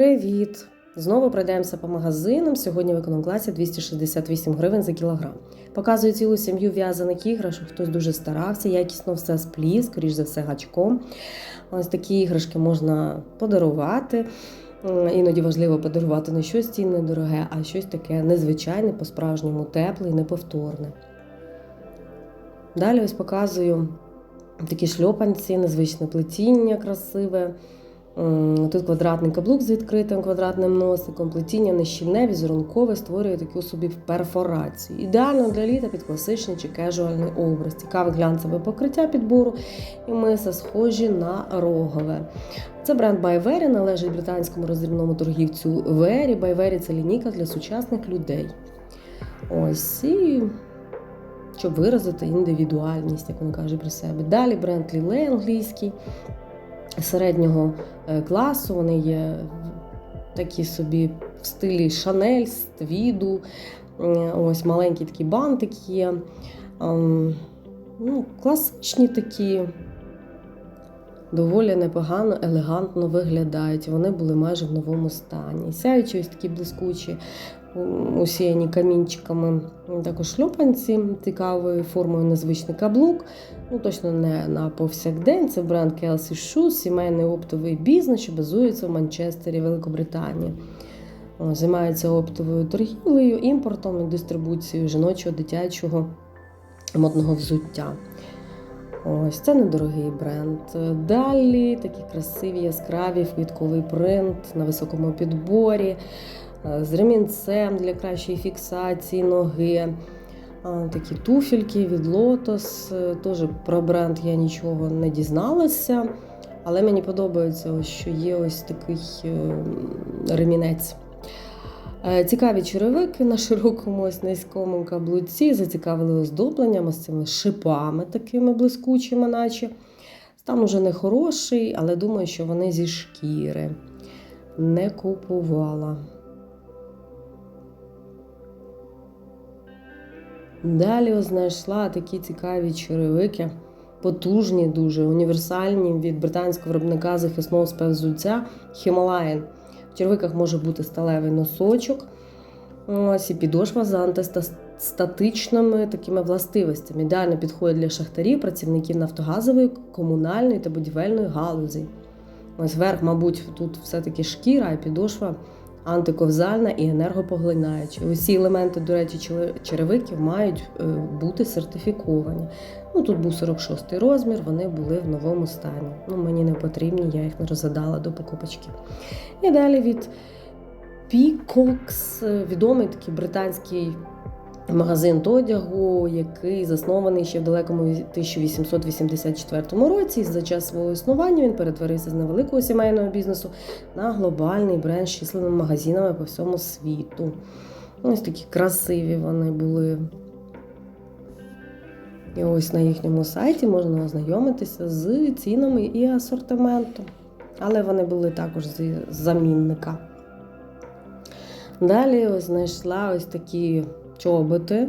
Привіт! Знову пройдемося по магазинам. Сьогодні в економ-класі 268 гривень за кілограм. Показую цілу сім'ю в'язаних іграшок. Хтось дуже старався, якісно все спліз, скоріш за все, гачком. Ось такі іграшки можна подарувати. Іноді важливо подарувати не щось цінне дороге, а щось таке незвичайне, по-справжньому тепле і неповторне. Далі ось показую такі шльопанці, незвичне плетіння красиве. Тут квадратний каблук з відкритим квадратним носиком, плетіння нещільне, візерункове, створює таку собі перфорацію. Ідеально для літа під класичний чи кежуальний образ. Цікаве глянцеве покриття підбору і миса схожі на рогове. Це бренд Байвері, належить британському роздрібному торгівцю Вері. Байвері це лінійка для сучасних людей. Ось і щоб виразити індивідуальність, як вони кажуть про себе. Далі бренд Лілей англійський середнього е, класу. Вони є такі собі в стилі Шанель, Твіду. Ось маленький такий бантик є. Ну, класичні такі. Доволі непогано, елегантно виглядають. Вони були майже в новому стані. Сяючі ось такі блискучі, усіяні камінчиками. Також шльопанці цікавою формою незвичний каблук. Ну, точно не на повсякдень. Це бренд Kelsey Shoes, сімейний оптовий бізнес, що базується в Манчестері, Великобританії. Займається оптовою торгівлею, імпортом і дистрибуцією жіночого дитячого модного взуття. Ось це недорогий бренд. Далі такі красиві, яскраві квітковий принт на високому підборі, з ремінцем для кращої фіксації ноги. Такі туфельки від Lotus. Е, Теж про бренд я нічого не дізналася, але мені подобається, що є ось такий е, ремінець. Е, Цікаві черевики на широкому ось низькому каблуці, зацікавили оздобленням, з цими шипами такими блискучими, наче. Стан уже не хороший, але думаю, що вони зі шкіри. Не купувала. Далі знайшла такі цікаві черевики, потужні, дуже універсальні від британського виробника захисного спецвзуття Himalayan. В червиках може бути сталевий носочок. Ось і підошва з антистатичними такими властивостями. Ідеально підходить для шахтарів, працівників нафтогазової, комунальної та будівельної галузі. Ось верх, мабуть, тут все-таки шкіра, а підошва антиковзальна і енергопоглинаюча. Усі елементи, до речі, черевиків мають е, бути сертифіковані. Ну, тут був 46-й розмір, вони були в новому стані. Ну, мені не потрібні, я їх не розгадала до покупочки. І далі від Peacocks, е, відомий такий британський магазин одягу, який заснований ще в далекому 1884 році. І за час свого існування він перетворився з невеликого сімейного бізнесу на глобальний бренд з численними магазинами по всьому світу. Ось такі красиві вони були. І ось на їхньому сайті можна ознайомитися з цінами і асортиментом. Але вони були також з замінника. Далі ось знайшла ось такі чоботи.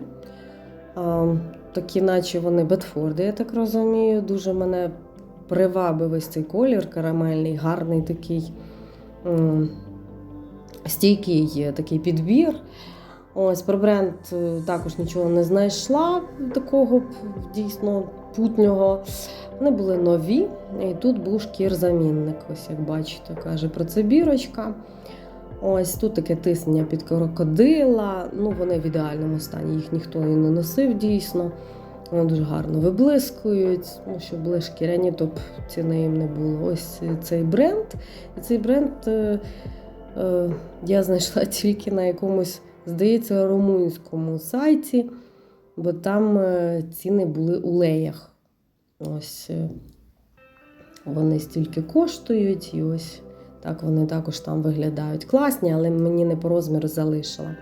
Такі, наче вони Бетфорди, я так розумію. Дуже мене привабив ось цей колір карамельний, гарний такий стійкий такий підбір. Ось про бренд е, також нічого не знайшла такого дійсно путнього. Вони були нові, і тут був шкір-замінник. Ось як бачите, каже про це бірочка. Ось тут таке тиснення під крокодила. Ну, вони в ідеальному стані, їх ніхто і не носив дійсно. Вони дуже гарно виблискують. Ну, щоб були шкіряні, то б ціни їм не було. Ось цей бренд. І цей бренд е, е, я знайшла тільки на якомусь, здається, румунському сайті, бо там е, ціни були у леях. Ось е, вони стільки коштують, і ось так вони також там виглядають класні, але мені не по розміру залишила.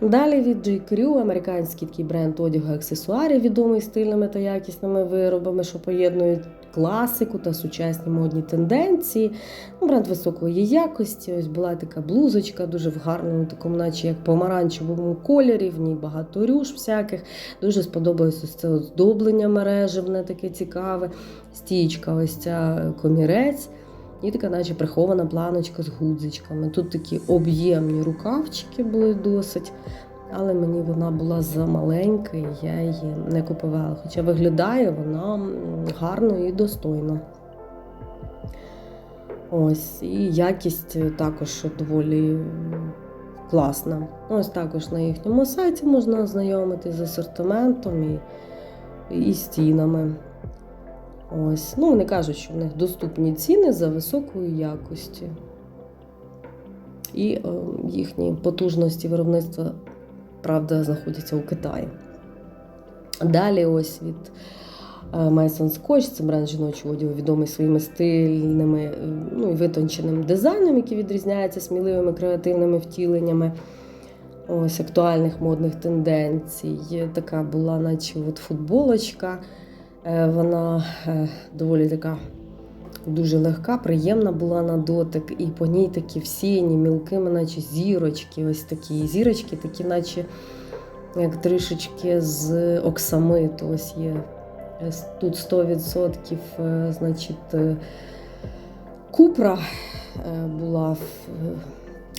Далі від J. Американський такий бренд одягу аксесуарів, відомий стильними та якісними виробами, що поєднують класику та сучасні модні тенденції. Ну, Бренд високої якості. Ось була така блузочка, дуже в гарному, такому, наче як помаранчевому кольорі, в ній багато рюш всяких. Дуже сподобалось ось це оздоблення мережевне, таке цікаве. Стічка, ось ця комірець. І така, наче прихована планочка з гудзичками. Тут такі об'ємні рукавчики були досить, але мені вона була замаленька, і я її не купувала. Хоча виглядає вона гарно і достойно. Ось, і якість також доволі класна. Ось також на їхньому сайті можна ознайомитись з асортиментом і, і стінами. Ось. Ну, вони кажуть, що в них доступні ціни за високої якості. І е, їхні потужності виробництва, правда, знаходяться у Китаї. Далі ось від е, Mason Scotch, це бренд жіночого одягу, відомий своїми стильними е, ну, і витонченим дизайном, який відрізняється сміливими креативними втіленнями ось актуальних модних тенденцій. Така була, наче от футболочка. Е, Вона е, доволі така дуже легка, приємна була на дотик, і по ній такі всіяні мілкими, наче зірочки. Ось такі зірочки, такі, наче як трішечки з оксамиту. Ось є Е, тут 100% е, значить, купра була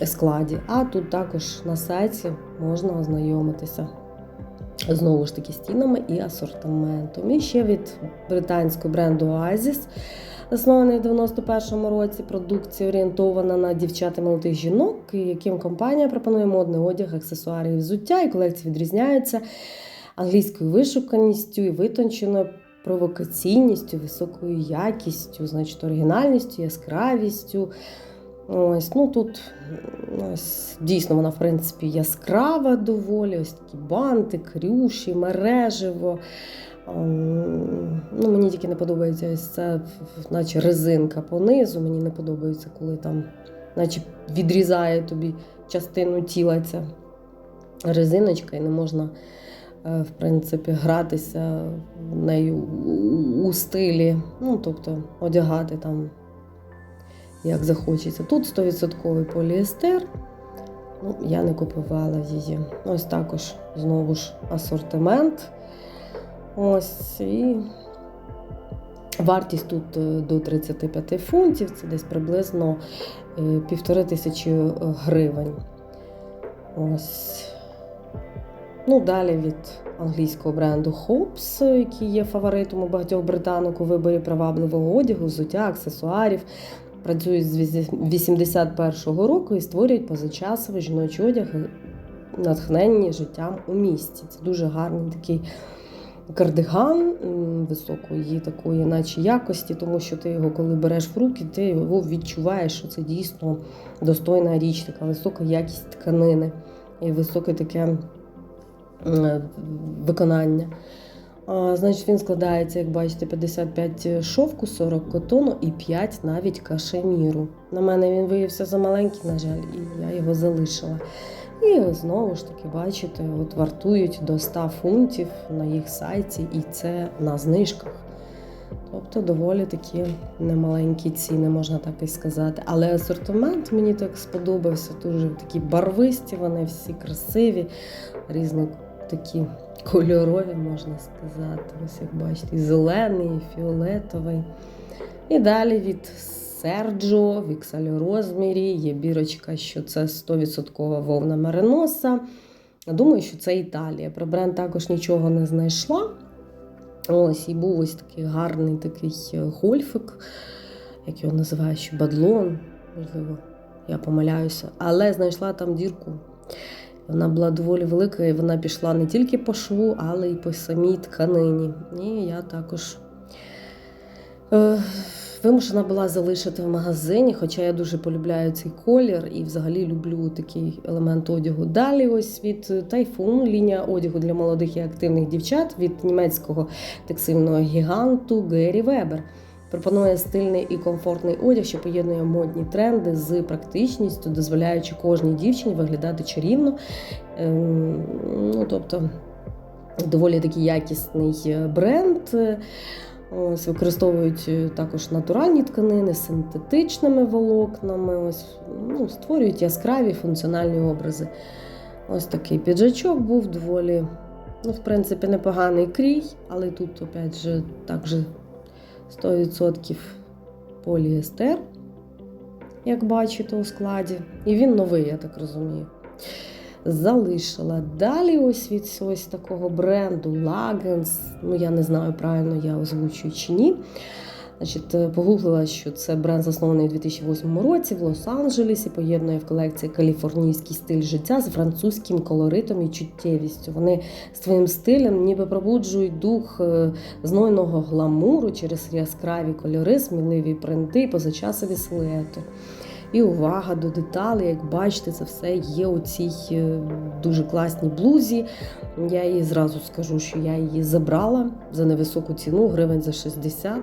в складі, а тут також на сайті можна ознайомитися знову ж таки стінами і асортиментом. І ще від британського бренду Oasis, заснований в 91-му році. Продукція орієнтована на дівчат і молодих жінок, яким компанія пропонує модний одяг, аксесуари і взуття, і колекції відрізняються англійською вишуканістю і витонченою провокаційністю, високою якістю, значить, оригінальністю, яскравістю. Ось, ну тут ось, дійсно вона, в принципі, яскрава доволі, ось такі банти, крюші, мереживо. Ну, мені тільки не подобається ось це, наче резинка понизу. Мені не подобається, коли там, наче відрізає тобі частину тіла ця резиночка, і не можна, е, в принципі, гратися нею у стилі. Ну, тобто одягати там як захочеться. Тут 100% поліестер. Ну, я не купувала її. Ось також знову ж асортимент. Ось і вартість тут е, до 35 фунтів, це десь приблизно е, півтори тисячі гривень. Ось. Ну, далі від англійського бренду Hobbs, який є фаворитом у багатьох британок у виборі привабливого одягу, взуття, аксесуарів. Працюють з 81-го року і створюють позачасовий жіночий одяг, натхненні життям у місті. Це дуже гарний такий кардиган високої такої, наче якості, тому що ти його, коли береш в руки, ти його відчуваєш, що це дійсно достойна річ, така висока якість тканини і високе таке виконання. Значить, він складається, як бачите, 55 шовку, 40 котону і 5 навіть кашеміру. На мене він виявився замаленький, на жаль, і я його залишила. І знову ж таки, бачите, от вартують до 100 фунтів на їх сайті, і це на знижках. Тобто доволі такі немаленькі ціни, можна так і сказати. Але асортимент мені так сподобався. Дуже такі барвисті, вони всі красиві, різно такі кольорові, можна сказати. Ось як бачите, і зелений, і фіолетовий. І далі від Серджо в XL розмірі є бірочка, що це 100% вовна мериноса. Думаю, що це Італія. Про бренд також нічого не знайшла. Ось, і був ось такий гарний такий е, гольфик, як його називають, ще бадлон, можливо, я помиляюся. Але знайшла там дірку. Вона була доволі велика, і вона пішла не тільки по шву, але й по самій тканині. І я також е, вимушена була залишити в магазині, хоча я дуже полюбляю цей колір і взагалі люблю такий елемент одягу. Далі ось від Тайфун, лінія одягу для молодих і активних дівчат від німецького текстильного гіганту Гері Вебер. Пропонує стильний і комфортний одяг, що поєднує модні тренди з практичністю, дозволяючи кожній дівчині виглядати чарівно. Ем, Ну, тобто доволі такий якісний е, бренд. Ось використовують е, також натуральні тканини з синтетичними волокнами. Ось ну, створюють яскраві функціональні образи. Ось такий піджачок був доволі, ну, в принципі, непоганий крій, але тут, опять же, також 100% поліестер. як бачите, у складі. І він новий, я так розумію. Залишила. Далі ось від ось такого бренду Lagens, ну я не знаю, правильно я озвучую чи ні. Значить, е, погуглила, що це бренд заснований у 2008 році в Лос-Анджелесі, поєднує в колекції каліфорнійський стиль життя з французьким колоритом і чуттєвістю. Вони своїм стилем ніби пробуджують дух е, знойного гламуру через яскраві кольори, сміливі принти позачасові силуети. І увага до деталей, як бачите, це все є у цій е, дуже класній блузі. Я її зразу скажу, що я її забрала за невисоку ціну, гривень за 60.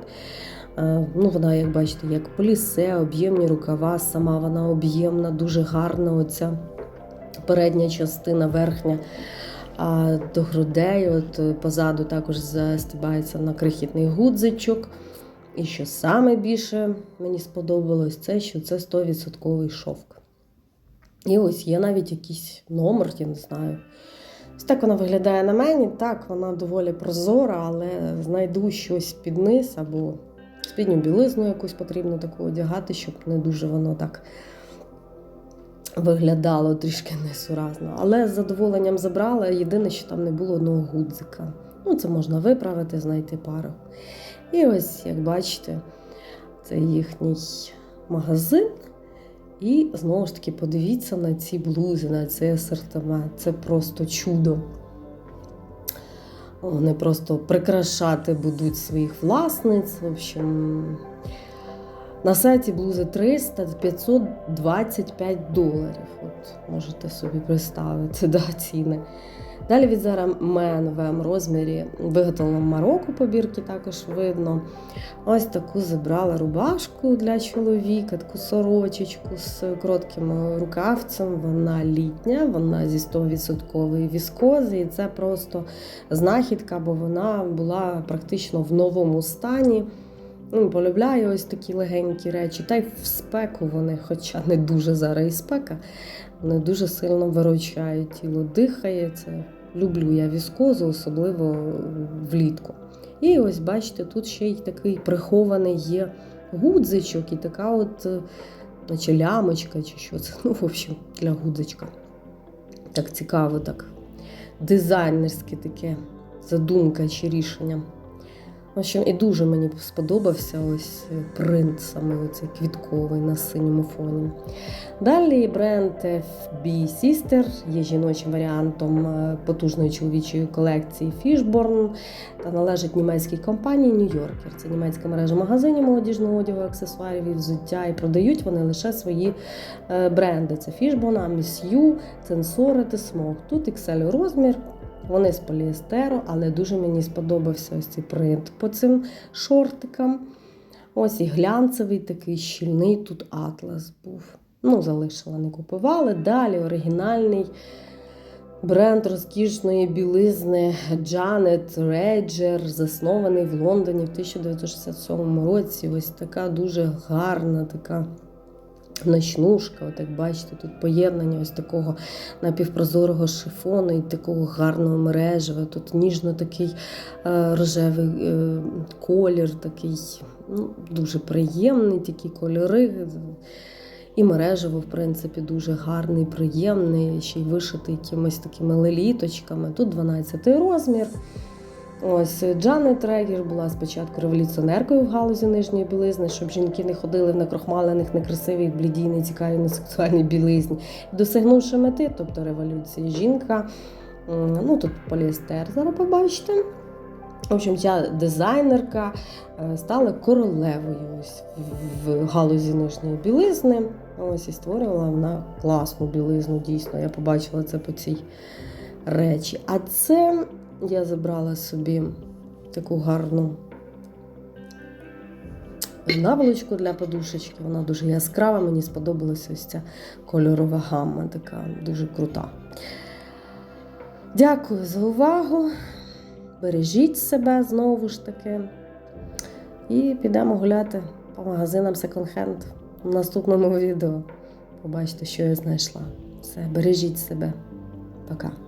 Е, Ну, вона, як бачите, як полісе, об'ємні рукава, сама вона об'ємна, дуже гарна. Оця передня частина, верхня. А до грудей, от позаду також застібається на крихітний гудзичок. І що саме більше мені сподобалось, це що це 100% шовк. І ось є навіть якийсь номер, я не знаю. Ось так вона виглядає на мені. Так, вона доволі прозора, але знайду щось під низ або спідню білизну якусь потрібно таку одягати, щоб не дуже воно так виглядало трішки несуразно. Але з задоволенням забрала. Єдине, що там не було одного гудзика. Ну, це можна виправити, знайти пару. І ось, як бачите, це їхній магазин. І знову ж таки, подивіться на ці блузи, на цей асортимент. Це просто чудо. Вони просто прикрашати будуть своїх власниць. В общем, на сайті блузи 300 525 доларів. От можете собі представити да, ціни. Далі від Zara Men в М розмірі виготовлено Марокко побірки також видно. Ось таку забрала рубашку для чоловіка, таку сорочечку з коротким рукавцем. Вона літня, вона зі 100% віскози. І це просто знахідка, бо вона була практично в новому стані. Ну, Полюбляю ось такі легенькі речі. Та й в спеку вони, хоча не дуже зараз і спека, вони дуже сильно виручають тіло, дихає. Це люблю я віскозу, особливо влітку. І ось бачите, тут ще й такий прихований є гудзичок, і така от, е, наче лямочка, чи що це. Ну, в общем, для гудзичка. Так цікаво, так дизайнерське таке задумка чи рішення. В общем, і дуже мені сподобався ось принт, саме оцей квітковий на синьому фоні. Далі бренд FB Sister є жіночим варіантом е, потужної чоловічої колекції Fishborn та належить німецькій компанії New Yorker. Це німецька мережа магазинів молодіжного одягу, аксесуарів і взуття. І продають вони лише свої е, бренди. Це Fishborn, Miss You, Sensore та Smog. Тут XL розмір. Вони з поліестеру, але дуже мені сподобався ось цей принт по цим шортикам. Ось і глянцевий такий щільний тут атлас був. Ну, залишила, не купували. Далі оригінальний бренд розкішної білизни Janet Rager, заснований в Лондоні в 1967 році. Ось така дуже гарна така. Ночнушка, от як бачите, тут поєднання ось такого напівпрозорого шифону і такого гарного мережева. Тут ніжно такий е, рожевий е, колір, такий ну, дуже приємний, такі кольори. І мережево, в принципі, дуже гарний, приємний, ще й вишитий якимись такими леліточками. Тут 12 розмір. Ось Джанет Трегер була спочатку революціонеркою в галузі нижньої білизни, щоб жінки не ходили в накрохмалених, некрасивих, блідій, нецікавій, несексуальній білизні. Досягнувши мети, тобто революції, жінка, ну тут поліестер, зараз побачите. В общем, ця дизайнерка е, стала королевою в галузі нижньої білизни. Ось і створювала вона класну білизну, дійсно. Я побачила це по цій речі. А це я забрала собі таку гарну наволочку для подушечки. Вона дуже яскрава, мені сподобалася ось ця кольорова гамма, така дуже крута. Дякую за увагу. Бережіть себе знову ж таки. І підемо гуляти по магазинам секонд-хенд в наступному відео. Побачите, що я знайшла. Все, бережіть себе. Пока.